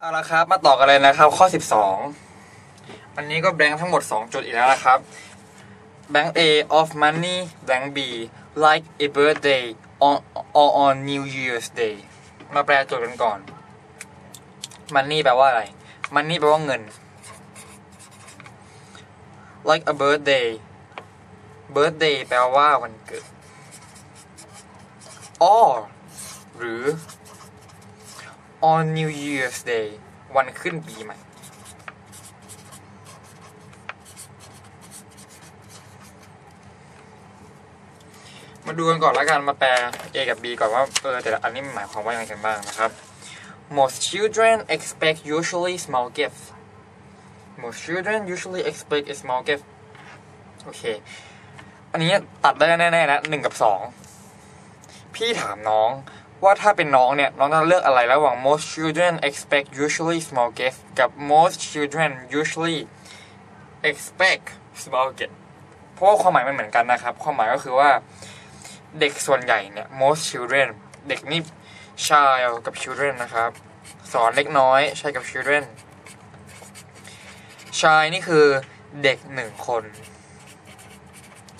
เอาละครับ มาต่อกันเลยนะครับ ข้อ 12 อันนี้ก็แบงค์ทั้งหมด 2 จุดอีกแล้วนะครับ Bank A of money Bank B like a birthday on or on New Year's Day มาแปลโจทย์กันก่อน money แปลว่าอะไร money แปลว่าเงิน like a birthday birthday แปลว่าวันเกิด or หรือ on New Year's Day วันขึ้นปีใหม่ มาดูกันก่อนล้วกันมาแปล A กับ B ก่อนว่าเออแต่ละอันนี้หมายความว่ายังไงกันบ้างนะครับ Most children expect usually small gifts Most children usually expect a small gift โอเค อันนี้ตัดได้แน่ๆนะหนึ่งกับสอง พี่ถามน้อง ว่าถ้าเป็นน้องเนี่ย น้องจะเลือกอะไรระหว่าง most children expect usually small gifts กับ most children usually expect small gifts เพราะว่าความหมายมันเหมือนกันนะครับ ความหมายก็คือว่าเด็กส่วนใหญ่เนี่ย most children เด็กนี่ child กับ children นะครับ สอนเล็กน้อยใช้กับ children child นี่คือเด็กหนึ่งคน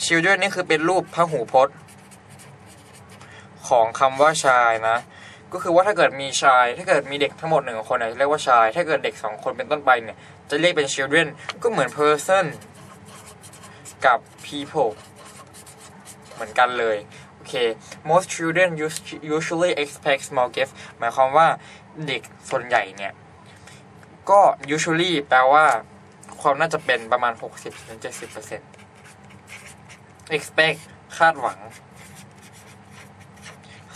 children นี่คือเป็นรูปพหูพจน์ ของคำว่าชายนะ ก็คือว่าถ้าเกิดมีชาย ถ้าเกิดมีเด็กทั้งหมดหนึ่งคนเนี่ยเรียกว่าชาย ถ้าเกิดเด็กสองคนเป็นต้นไปเนี่ย จะเรียกเป็น children ก็เหมือน person กับ people เหมือนกันเลยโอเค most children usually expect small gifts หมายความว่าเด็กส่วนใหญ่เนี่ย ก็ usually แปลว่า ความน่าจะเป็นประมาณ 60-70% expect คาดหวัง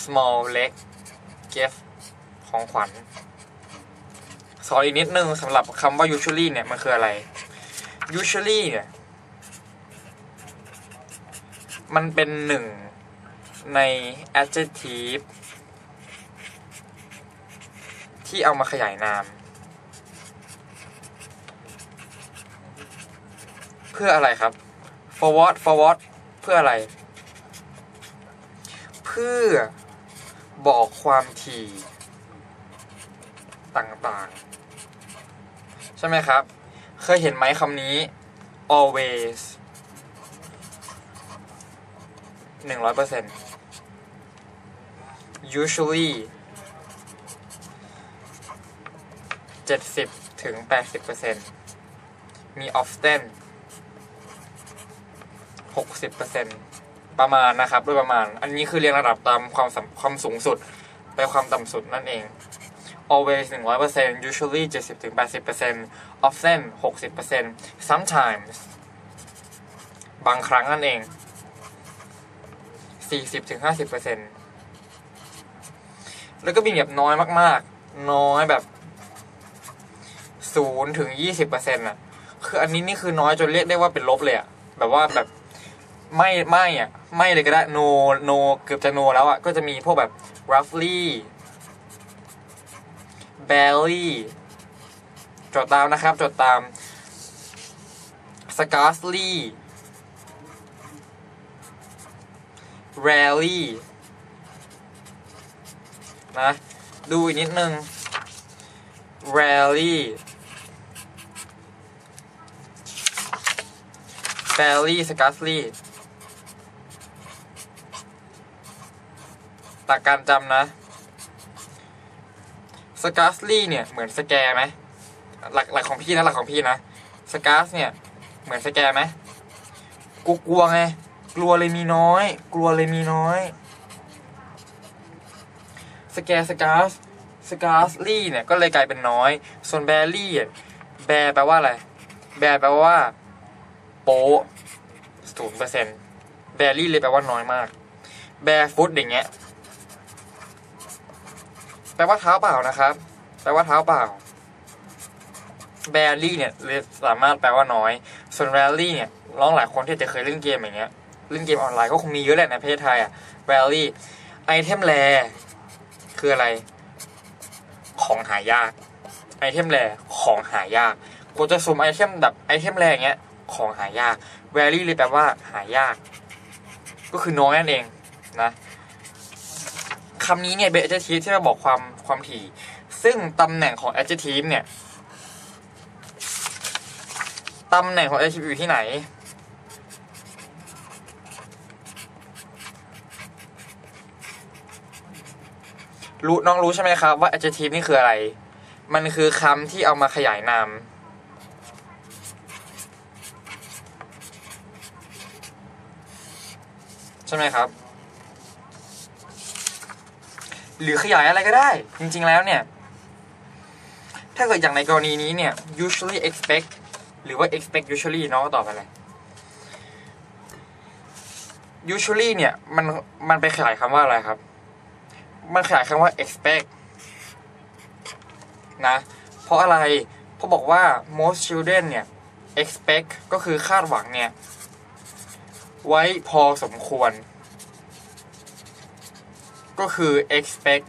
small เล็ก gift ของขวัญสอนอีกนิดนึงสำหรับคำว่า usually เนี่ย มันคืออะไร usually เนี่ย มันเป็นหนึ่งใน adjective ที่เอามาขยายนาม เพื่ออะไรครับ forward forward เพื่ออะไร เพื่อ บอกความถี่ต่างๆ ใช่ไหมครับ เคยเห็นไหมคำนี้ always หนึ่งร้อยเปอร์เซ็นต์ usually เจ็ดสิบถึงแปดสิบเปอร์เซ็นต์มี often หกสิบเประมาณนะครับ โดยประมาณ อันนี้คือเรียงระดับตามความสความสูงสุดไปความต่ำสุดนั่นเอง always หนึ่งร้อยเปอร์เซ็นต์ usually เจ็ดสิบถึงแปดสิบเปอร์เซ็นต์ often หกสิบเปอร์เซ็นต์ sometimes บางครั้งนั่นเองสี่สิบถึงห้าสิบเปอร์เซ็นต์แล้วก็มีแบบน้อยมาก ๆ น้อยแบบศูนย์ถึงยี่สิบเปอร์เซ็นต์อะ คืออันนี้นี่คือน้อยจนเรียกได้ว่าเป็นลบเลยอะ แบบว่าแบบไม่ไม่อะ ไม่เลยก็ได้ no no เกือบจะ no แล้วอะ ก็จะมีพวกแบบ roughly barely จดตามนะครับ จดตาม scarcely rarely นะ ดูอีกนิดนึง rarely barely scarcely ตักการจำนะ scarcely เนี่ยเหมือนสแกร์ไหมหลักหลักของพี่นะหลักของพี่นะ scarce เนี่ยเหมือนสแกร์ไหมกูกลัวไงกลัวเลยมีน้อย กลัวเลยมีน้อยสแกร์สกาสสกาสลี่เนี่ยก็เลยกลายเป็นน้อย ส่วนแบรี่แบแปลว่าอะไร แบแปลว่า โป๊ศูนย์เปอร์เซ็นต์แบรี่เลยแปลว่าน้อยมาก แบฟุตอย่างเงี้ย แปลว่าเท้าเปล่านะครับแปลว่าเท้าเปล่าแบรี่เนี่ยสามารถแปลว่าน้อย ส่วนแรลลี่เนี่ยน้องหลายคนที่จะเคยเล่นเกมอย่างเงี้ยเล่นเกมออนไลน์ก็คงมีเยอะแหละในประเทศไทยอะแรลลี่ไอเทมแรคืออะไร ของหายาก ไอเทมแรของหายากกูจะสุ่มไอเทมแบบไอเทมแร่เงี้ย ของหายากแวรี่เลยแปลว่าหายาก ก็คือน้อยนั่นเองนะ คำนี้เนี่ยเป็น adjective ที่เราบอกความความถี่ ซึ่งตำแหน่งของ adjective เนี่ยตำแหน่งของ adjective อยู่ที่ไหน รู้น้องรู้ใช่ไหมครับว่า adjective นี่คืออะไร มันคือคำที่เอามาขยายนามใช่ไหมครับ หรือขยายอะไรก็ได้ จริง ๆ แล้วเนี่ย ถ้าเกิดอย่างในกรณีนี้เนี่ย usually expect หรือว่า expect usually น้องก็ตอบอะไร usually เนี่ยมันมันไปขยายคำว่าอะไรครับ มันขยายคำว่า expect นะ เพราะอะไร เพราะบอกว่า most children เนี่ย expect ก็คือคาดหวังเนี่ย ไว้พอสมควร ก็คือ expect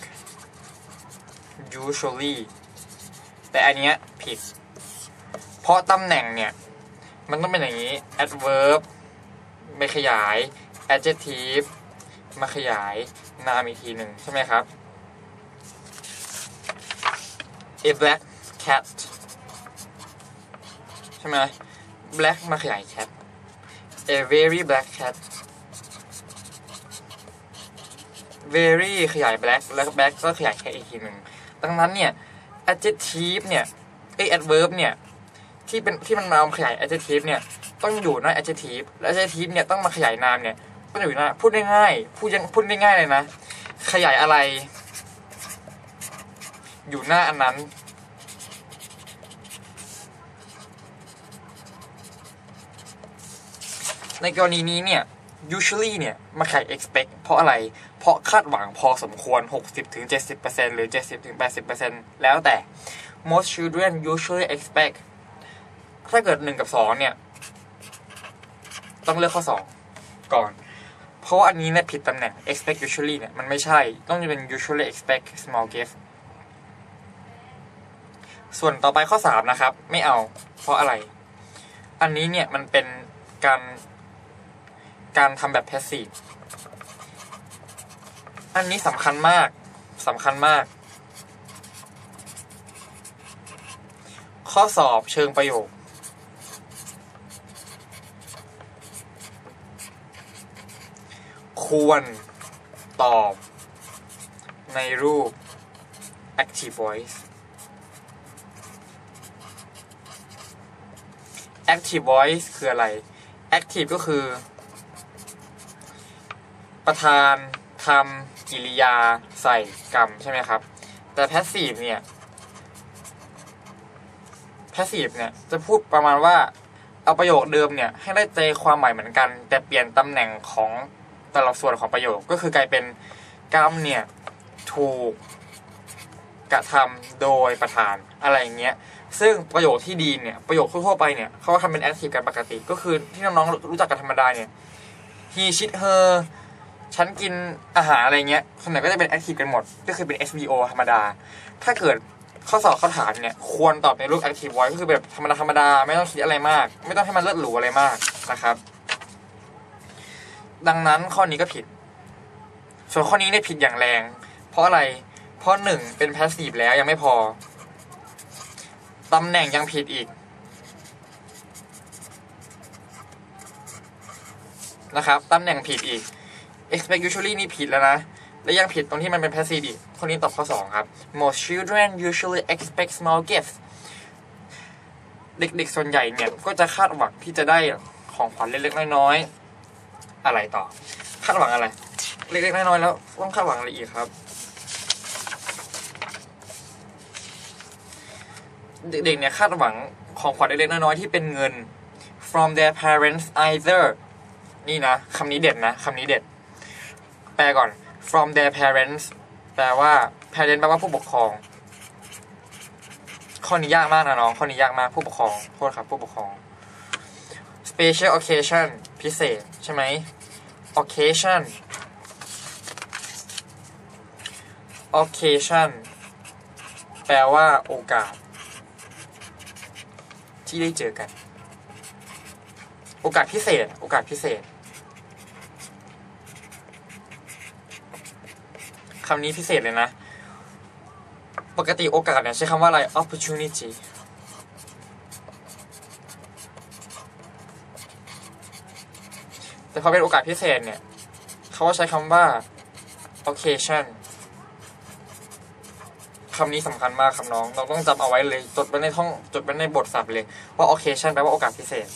usually แต่อันเนี้ยผิด เพราะตำแหน่งเนี่ย มันต้องเป็นอย่างนี้ adverb ไม่ขยาย adjective มาขยายนามอีกทีหนึ่งใช่ไหมครับ a black cat ใช่ไหม black มาขยาย cat a very black cat very ขยาย black แล้ว black ก็ขยาย cat อีกทีหนึ่งดังนั้นเนี่ย adjective เนี่ยไอ adverb เนี่ยที่เป็นที่มันมาขยาย adjective เนี่ยต้องอยู่หน้า adjective และ adjective เนี่ยต้องมาขยายนามเนี่ยต้องอยู่หน้าพูดง่ายๆพูดยังพูดง่ายๆเลยนะ ขยายอะไร อยู่หน้าอันนั้นในกรณีนี้เนี่ย usually เนี่ยมาขาย expect เพราะอะไร เพราะคาดหวังพอสมควร 60-70%หรือ 70-80%แล้วแต่ most children usually expect ถ้าเกิด 1 กับ 2 เนี่ย ต้องเลือกข้อ 2 ก่อน เพราะว่าอันนี้เนี่ยผิดตำแหน่ง expect usually เนี่ย มันไม่ใช่ ต้องเป็น usually expect small gift ส่วนต่อไปข้อ 3 นะครับ ไม่เอา เพราะอะไร อันนี้เนี่ยมันเป็นการ การทำแบบ passive อันนี้สำคัญมากสำคัญมาก ข้อสอบเชิงประโยค ควรตอบในรูป active voice active voice คืออะไร active ก็คือ ประธานทำกิริยาใส่กรรมใช่ไหมครับ แต่ passive เนี่ย passive เนี่ยจะพูดประมาณว่าเอาประโยคเดิมเนี่ยให้ได้ใจความหมายเหมือนกัน แต่เปลี่ยนตำแหน่งของแต่ละส่วนของประโยคก็คือกลายเป็นกรรมเนี่ยถูกกระทำโดยประธานอะไรอย่างเงี้ยซึ่งประโยคที่ดีเนี่ยประโยคทั่วไปเนี่ยเขาทำเป็น active กันปกติ ก็คือที่น้องๆรู้จักกันธรรมดาเนี่ย he she her ฉันกินอาหารอะไรเงี้ยส่วนใหญ่ก็จะเป็น active กันหมด ก็คือเป็น SVO ธรรมดา ถ้าเกิดข้อสอบเขาถามเนี่ย ควรตอบในรูป active voice ก็คือแบบธรรมดาธรรมดาไม่ต้องคิดอะไรมาก ไม่ต้องให้มันเลิศหรูอะไรมากนะครับ ดังนั้นข้อนี้ก็ผิด ส่วนข้อนี้เนี่ยผิดอย่างแรง เพราะอะไร เพราะหนึ่งเป็น passive แล้วยังไม่พอตำแหน่งยังผิดอีกนะครับตำแหน่งผิดอีก expect usually นี่ผิดแล้วนะ และยังผิดตรงที่มันเป็น passive อีกคนนี้ตอบข้อ 2 ครับ most children usually expect small gifts เด็กๆ ส่วนใหญ่เนี่ย ก็จะคาดหวังที่จะได้ของขวัญเล็กๆ น้อยๆ อะไรต่อ คาดหวังอะไร เล็กๆ น้อยๆ แล้วต้องคาดหวังอะไรอีกครับ เด็กๆ เนี่ยคาดหวังของขวัญเล็กๆ น้อยๆ ที่เป็นเงิน from their parents either นี่นะคำนี้เด็ดนะคำนี้เด็ด แปลก่อน from their parents แปลว่า parent แปลว่าผู้ปกครอง ข้อนี้ยากมากนะน้อง ข้อนี้ยากมากผู้ปกครองโทษครับผู้ปกครอง special occasion พิเศษ ใช่ไหม occasion occasion แปลว่าโอกาส ที่ได้เจอกัน โอกาสพิเศษ โอกาสพิเศษ คำนี้พิเศษเลยนะ ปกติโอกาสเนี่ยใช้คำว่าอะไร opportunity แต่พอเป็นโอกาสพิเศษเนี่ย เขาก็ใช้คำว่า occasion คำนี้สำคัญมากครับน้อง เราต้องจำเอาไว้เลย จดไว้ในท่อง จดไว้ในบทศัพท์เลยว่า occasion แปลว่าโอกาสพิเศษ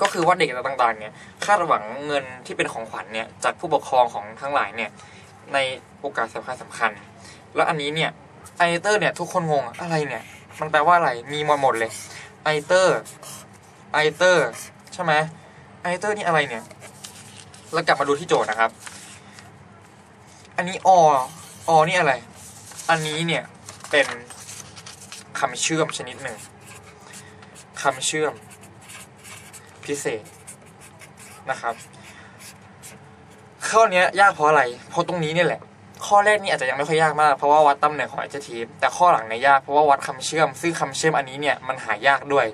ก็คือว่าเด็กต่างๆ เนี่ย คาดหวังเงินที่เป็นของขวัญเนี่ย จากผู้ปกครองของทั้งหลายเนี่ย ในโอกาสสำคัญสำคัญ แล้วอันนี้เนี่ยไอเตอร์เนี่ยทุกคนงงอะไรเนี่ย มันแปลว่าอะไรมีหมาหมดเลยไอเตอร์ไอเตอร์ใช่ไหมไอเตอร์นี่อะไรเนี่ยแล้วกลับมาดูที่โจทย์นะครับ อันนี้อออนี่อะไร อันนี้เนี่ยเป็นคำเชื่อมชนิดหนึ่งคำเชื่อมพิเศษนะครับ ข้อนี้ยากเพราะอะไร เพราะตรงนี้นี่แหละ ข้อแรกนี่อาจจะยังไม่ค่อยยากมาก เพราะว่าวัดตำแหน่งของ adjective แต่ข้อหลังเนี่ยยากเพราะว่าวัดคำเชื่อม ซึ่งคำเชื่อมอันนี้เนี่ยมันหายากด้วย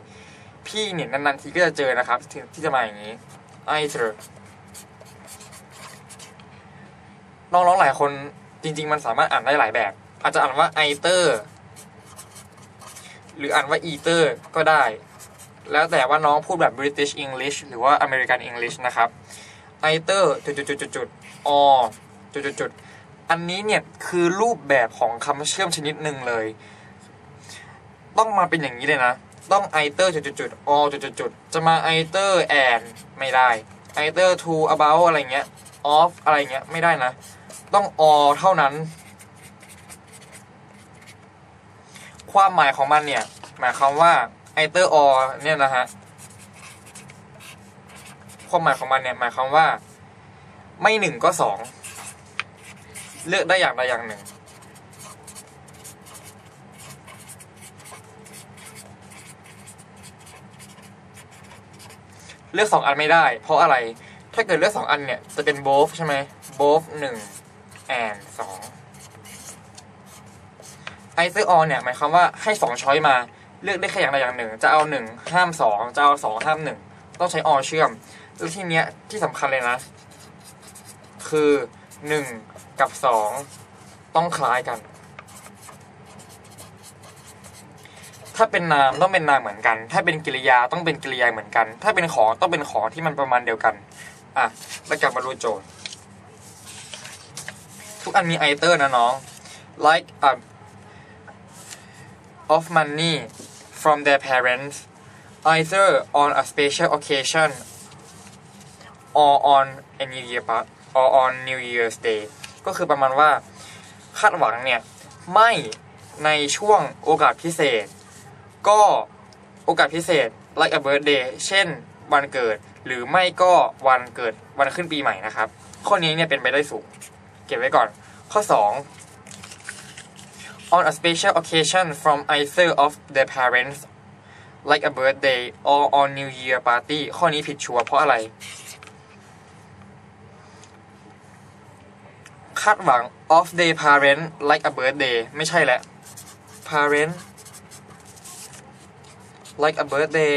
พี่เนี่ยนานๆทีก็จะเจอนะครับที่ที่จะมาอย่างนี้ either น้องๆหลายคนจริง ๆ มันสามารถอ่านได้หลายแบบ อาจจะอ่านว่า either หรืออ่านว่า ether ก็ได้ แล้วแต่ว่าน้องพูดแบบ British English หรือว่า American English นะครับ either จุดๆๆๆ or จุดๆๆอันนี้เนี่ยคือรูปแบบของคำเชื่อมชนิดหนึ่งเลย ต้องมาเป็นอย่างนี้เลยนะ ต้อง either จุดๆๆ or จุดๆๆจะมา either and ไม่ได้ either to about อะไรเงี้ย of อะไรเงี้ยไม่ได้นะ ต้อง or เท่านั้น ความหมายของมันเนี่ย หมายความว่า either or เนี่ยนะฮะ ความหมายของมันเนี่ยหมายความว่า ไม่หนึ่งก็สองเลือกได้อย่างใดอย่างหนึ่ง เลือกสองอันไม่ได้ เพราะอะไร ถ้าเกิดเลือกสองอันเนี่ย จะเป็น both ใช่ไหม both หนึ่ง and สอง either or เนี่ย หมายความว่าให้สองช้อยมา เลือกได้แค่อย่างใดอย่างหนึ่ง จะเอาหนึ่งห้ามสองจะเอาสองห้ามหนึ่งต้องใช้ or เชื่อม วทีเนี้ยที่สำคัญเลยนะ คือหนึ่งกับสองต้องคล้ายกัน ถ้าเป็นนามต้องเป็นนามเหมือนกัน ถ้าเป็นกริยาต้องเป็นกริยาเหมือนกัน ถ้าเป็นของต้องเป็นของที่มันประมาณเดียวกัน อะแล้วกลับมาดูโจทย์ ทุกอันมีไอเตอร์นะน้อง like um, of money from their parents either on a special occasion or on a New Year pa- or on New Year's Day ก็คือประมาณว่าคาดหวังเนี่ย ไม่ในช่วงโอกาสพิเศษ ก็โอกาสพิเศษ like a birthday เช่นวันเกิดหรือไม่ก็วันเกิดวันขึ้นปีใหม่นะครับ ข้อนี้เนี่ยเป็นไปได้สูง เก็บไว้ก่อน ข้อ 2 on a special occasion from either of their parents like a birthday or on New Year party ข้อนี้ผิดชัวร์เพราะอะไร คาดหวัง of their parent like a birthday ไม่ใช่แหละ parent like a birthday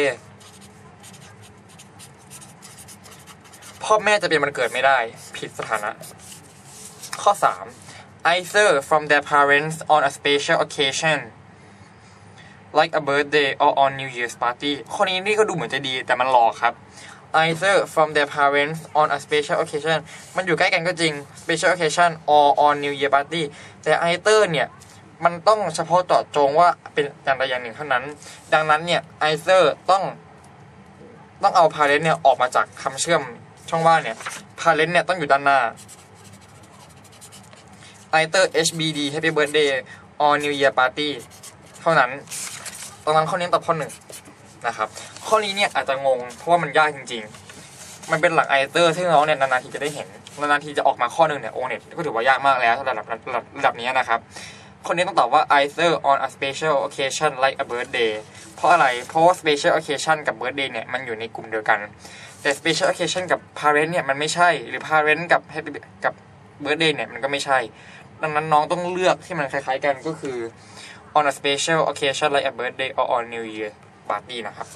พ่อแม่จะเป็นวันเกิดไม่ได้ ผิดสถานะ ข้อ 3 either from their parents on a special occasion like a birthday or on New Year's party ข้อนี้นี่ก็ดูเหมือนจะดีแต่มันหลอกครับ either from their parents on a special occasion มันอยู่ใกล้กันก็จริง special occasion or on New Year party แต่ either เนี่ยมันต้องเฉพาะเจาะจงว่าเป็นอย่างใดอย่างหนึ่งเท่านั้น ดังนั้นเนี่ย either ต้องต้องเอา parent เนี่ยออกมาจากคำเชื่อมช่องว่างเนี่ย parent เนี่ยต้องอยู่ด้านหน้า either HBD Happy Birthday or New Year Party เท่านั้นตอนนั้นข้อนี้ตอบข้อหนึ่งนะครับ ข้อนี้เนี่ยอาจจะงงเพราะว่ามันยากจริง ๆ มันเป็นหลักไอเตอร์ที่น้องเนี่ยนานๆทีจะได้เห็นนานๆทีจะออกมาข้อหนึ่งเนี่ยโอเน็ตก็ถือว่ายากมากแล้วสำหรับระดับระดับระดับนี้นะครับคนนี้ต้องตอบว่า either on a special occasion like a birthday เพราะอะไร เพราะว่า special occasion กับ birthday เนี่ย มันอยู่ในกลุ่มเดียวกัน แต่ special occasion กับ parent เนี่ย มันไม่ใช่ หรือ parent กับ happy กับ birthday เนี่ย มันก็ไม่ใช่ ดังนั้นน้องต้องเลือกที่มันคล้ายๆกันก็คือ on a special occasion like a birthday or on New Year party นะครับ